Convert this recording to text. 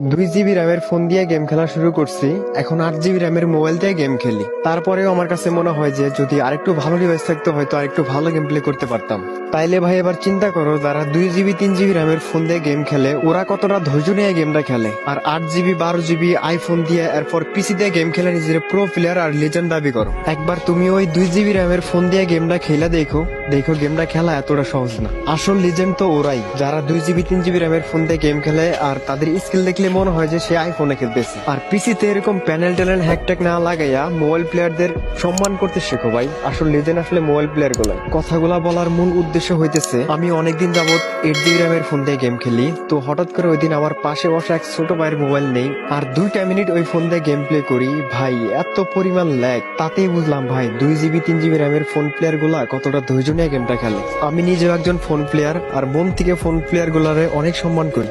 দুই জিবি র্যামের ফোন দিয়ে গেম খেলা শুরু করছি। এখন আট জিবি র্যামের মোবাইল দিয়ে গেম খেলি। তারপরেও আমার কাছে মনে হয় যে, যদি আরেকটু ভালো ডিভাইস থাকতো, হয়তো আরেকটু ভালো গেম প্লে করতে পারতাম। তাইলে ভাই, এবার চিন্তা করো, যারা দুই জিবি তিন জিবি র্যামের ফোন দিয়ে গেম খেলে, ওরা কতটা ধৈর্য নিয়ে গেমটা খেলে? আর আট জিবি বারো জিবি আইফোন দিয়ে, এরপর পিসি দিয়ে গেম খেলে নিজের প্রো প্লেয়ার আর লেজেন্ড দাবি করো। একবার তুমি ওই দুই জিবি র্যামের ফোন দিয়ে গেমটা খেলে দেখো দেখো গেমটা খেলা এতটা সহজ না। আসল লিজেন্ড তো ওরাই। যারা দুই জিবি তিন জিবি র্যামের ফোন দিয়ে গেম খেলে, আর তাদের স্কিল দেখলে মনে হয় যে সে আইফোনে খেলতেছে। আর পিসিতে এরকম প্যানেল ট্যানেল হ্যাকট্যাক না লাগাইয়া মোবাইল প্লেয়ারদের সম্মান করতে শেখো ভাই। আসল লিজেন্ড আসলে মোবাইল প্লেয়ারগুলো কথাগুলা বলার মূল উদ্দেশ্য হইতেছে, আমি অনেকদিন যাবত এইট জিবি র্যামের ফোন দিয়ে গেম খেলি, তো হঠাৎ করে ওই দিন আমার পাশে বসা এক ছোট ভাইয়ের মোবাইল নেই, আর দুইটা মিনিট ওই ফোন দিয়ে গেম প্লে করি। ভাই, এত পরিমাণ ল্যাগ তাতেই বুঝলাম ভাই, দুই জিবি তিন জিবি র্যামের ফোন প্লেয়ারগুলা কতটা গেমটা খেলে। আমি নিজেও একজন ফোন প্লেয়ার আর মন থেকে ফোন প্লেয়ার গুলারে অনেক সম্মান করি।